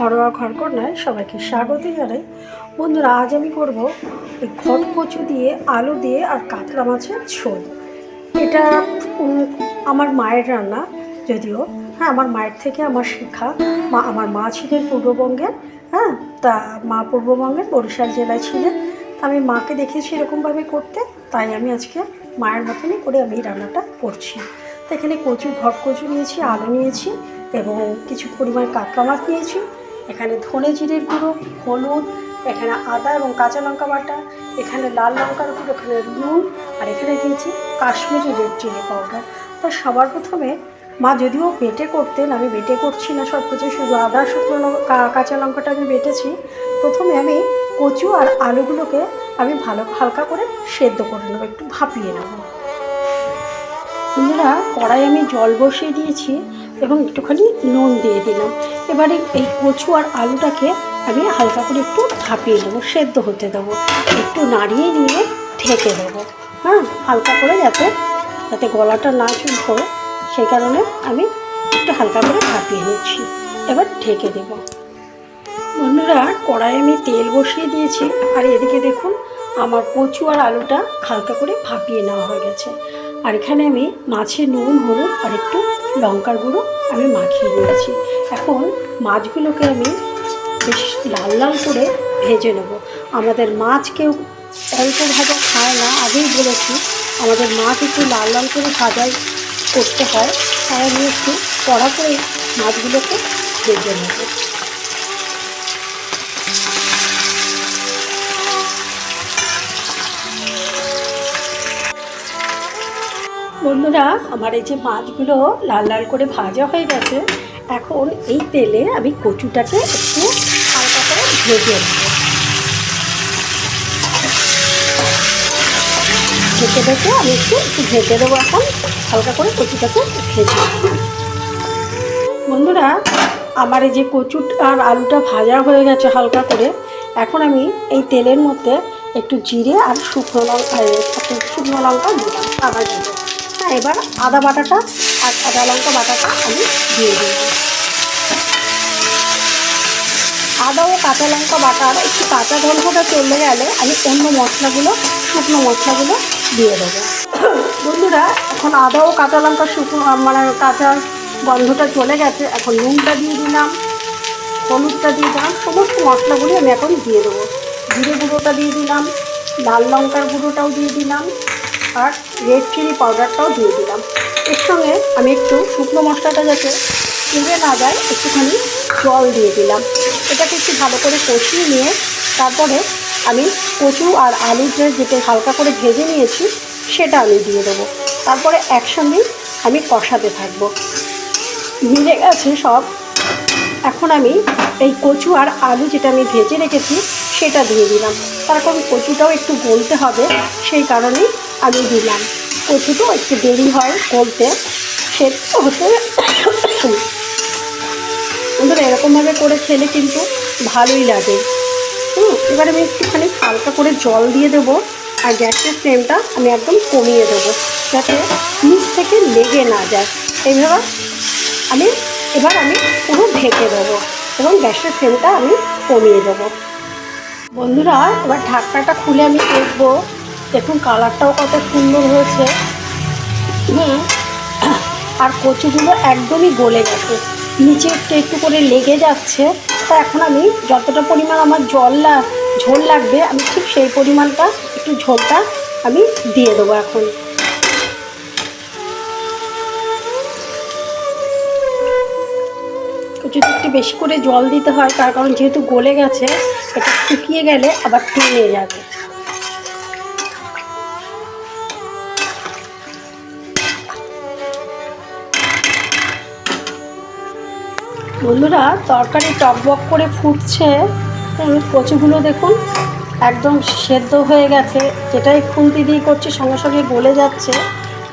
ঘরোয়া ঘরকন্যায় সবাইকে স্বাগত জানাই। বন্ধুরা, আজ আমি করব এই ঘট কচু দিয়ে, আলু দিয়ে আর কাতলা মাছের ঝোল। এটা আমার মায়ের রান্না, যদিও হ্যাঁ আমার মায়ের থেকে আমার শেখা। মা, আমার মা ছিলেন পূর্ববঙ্গের হ্যাঁ তা মা পূর্ববঙ্গের, বরিশাল জেলায় ছিলেন। আমি মাকে দেখেছি এরকমভাবে করতে, তাই আমি আজকে মায়ের মতনই করে আমি এই রান্নাটা করছি। তো এখানে কচু, ঘট কচু নিয়েছি, আলু নিয়েছি এবং কিছু পরিমাণ কাঁকড়া মাছ নিয়েছি। এখানে ধনে জিরের গুঁড়ো, হলুদ, এখানে আদা এবং কাঁচা লঙ্কা বাটা, এখানে লাল লঙ্কার গুঁড়ো, এখানে নুন, আর এখানে দিয়েছি কাশ্মীরি রেড চিলি পাউডার। তো সবার প্রথমে, মা যদিও বেটে করতেন, আমি বেটে করছি না সব কিছু শুধু আদা, শুকনো কাঁচা লঙ্কাটা আমি বেটেছি। প্রথমে আমি কচু আর আলুগুলোকে আমি ভালো, হালকা করে সেদ্ধ করে নেব, একটু ভাপিয়ে নেব। বন্ধুরা কড়াই আমি জল বসিয়ে দিয়েছি এবং একটুখানি নুন দিয়ে দিলাম। এবারে এই কচু আর আলুটাকে আমি হালকা করে একটু ভাপিয়ে নেব, সেদ্ধ হতে দেবো। একটু নাড়িয়ে নিয়ে ঢেকে দেবো হ্যাঁ? হালকা করে যাতে যাতে গলাটা না চুল করে সেই কারণে আমি একটু হালকা করে ভাপিয়ে নিচ্ছি। এবার ঢেকে দেবো। বন্ধুরা কড়াই আমি তেল বসিয়ে দিয়েছি, আর এদিকে দেখুন, আমার কচু আর আলুটা হালকা করে ভাপিয়ে নেওয়া হয়ে গেছে। আর এখানে আমি মাছের নুন, হলুদ, আর একটু লঙ্কার গুঁড়ো আমি মাখিয়ে নিয়েছি। এখন মাছগুলোকে আমি বেশ লাল লাল করে ভেজে নেব। আমাদের মাছ কেউ অল্প ভাজা খায় না, আগেই বলেছি, আমাদের মাছ একটু লাল লাল করে ভাজাই করতে হয়। তাই আমি একটু কড়া করে মাছগুলোকে ভেজে নেব। বন্ধুরা, আমার এই যে মাছগুলো লাল লাল করে ভাজা হয়ে গেছে, এখন এই তেলে আমি কচুটাকে একটু হালকা করে ভেজে নেব। ঢেকে ঢেকে আমি একটু একটু ভেজে দেবো এখন, হালকা করে কচুটাকে ভেজে বন্ধুরা, আমার এই যে কচু আর আলুটা ভাজা হয়ে গেছে হালকা করে, এখন আমি এই তেলের মধ্যে একটু জিরে আর শুকনো লঙ্কা শুকনো লঙ্কা দিলাম। জিরে হ্যাঁ এবার আদা বাটাটা আর আদা লঙ্কা বাটাটা আমি দিয়ে দিই আদা ও কাঁচা লঙ্কা বাটার একটু কাঁচা গন্ধটা চলে গেলে আমি অন্য মশলাগুলো, শুকনো মশলাগুলো দিয়ে দেবো। বন্ধুরা, এখন আদা ও কাঁচা লঙ্কা শুকনো মানে কাঁচা গন্ধটা চলে গেছে, এখন নুনটা দিয়ে দিলাম, হলুদটা দিয়ে দিলাম, সমস্ত মশলাগুলি আমি এখন দিয়ে দেবো। জিরে গুঁড়োটা দিয়ে দিলাম, লাল লঙ্কার গুঁড়োটাও দিয়ে দিলাম আর রেড চিলি পাউডারটাও দিয়ে দিলাম। এর সঙ্গে আমি একটু শুকনো মশলাটা যাতে পুড়ে না যায়, একটুখানি জল দিয়ে দিলাম। এটাকে একটু ভালো করে কষিয়ে নিয়ে তারপরে আমি কচু আর আলু যে যেটা হালকা করে ভেজে নিয়েছি, সেটা আমি দিয়ে দেবো। তারপরে একসঙ্গে আমি কষাতে থাকব। মিলে গেছে সব। এখন আমি এই কচু আর আলু যেটা আমি ভেজে রেখেছি, সেটা দিয়ে দিলাম। তার কারণ কচুটাও একটু গলতে হবে, সেই কারণেই আমি দিলাম। কচুটাও একটু দেরি হয় গলতে সেদ্ধ হতে বন্ধুরা, এরকমভাবে করে খেলে কিন্তু ভালোই লাগে। হুম, এবার আমি একটুখানি হালকা করে জল দিয়ে দেবো আর গ্যাসের ফ্লেমটা আমি একদম কমিয়ে দেবো যাতে নিচ থেকে লেগে না যায়। এইভাবে আমি, এবার আমি পুরো ঢেকে দেবো এবং গ্যাসের ফ্লেমটা আমি কমিয়ে দেবো। বন্ধুরা, এবার ঢাকনাটা খুলে আমি দেখব। দেখুন, কালারটাও কত সুন্দর হয়েছে। হুম, আর কচুগুলো একদমই গলে গেছে। নিচে একটু একটু করে লেগে যাচ্ছে। তা এখন আমি যতটা পরিমাণ আমার জল ঝোল লাগবে, আমি ঠিক সেই পরিমাণটা একটু ঝোলটা আমি দিয়ে দেবো এখন। কচুতে একটু বেশি করে জল দিতে হয়, তার কারণ যেহেতু গলে গেছে, এটা শুকিয়ে গেলে আবার টেনে যাবে। বন্ধুরা, তরকারি টকবক করে ফুটছে। কচুগুলো দেখুন, একদম সেদ্ধ হয়ে গেছে। যেটাই খুন্তি দিয়ে করছি, সঙ্গে সঙ্গে গলে যাচ্ছে।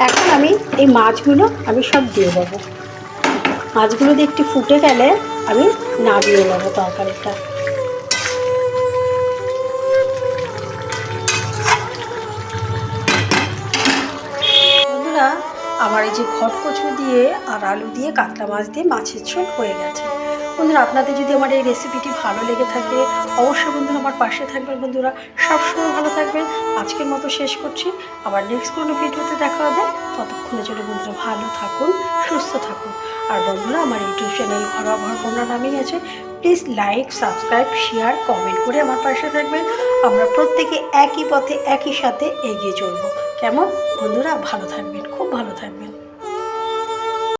এখন আমি এই মাছগুলো আমি সব দিয়ে দেবো। মাছগুলো দিয়ে একটু ফুটে গেলে আমি না দিয়ে নেব তরকারিটা। আমার এই যে ঘট কচু দিয়ে আর আলু দিয়ে কাতলা মাছ দিয়ে মাছের ঝোল হয়ে গেছে। বন্ধুরা, আপনাদের যদি আমার এই রেসিপিটি ভালো লেগে থাকে, অবশ্যই বন্ধুরা আমার পাশে থাকবেন বন্ধুরা। সবসময় ভালো থাকবেন। আজকের মতো শেষ করছি। আবার নেক্সট কোনো ভিডিওতে দেখা হবে। ততক্ষণে জন্য বন্ধুরা ভালো থাকুন, সুস্থ থাকুন। আর বন্ধুরা, আমার ইউটিউব চ্যানেল ঘরোয়া ঘরকন্যা নামেই আছে। Please like subscribe share comment করে আমার পাশে থাকবেন। আমরা প্রত্যেকে একই পথে, একই সাথে এগিয়ে চলবো। কেমন? বন্ধুরা, ভালো থাকবেন। খুব ভালো থাকবেন।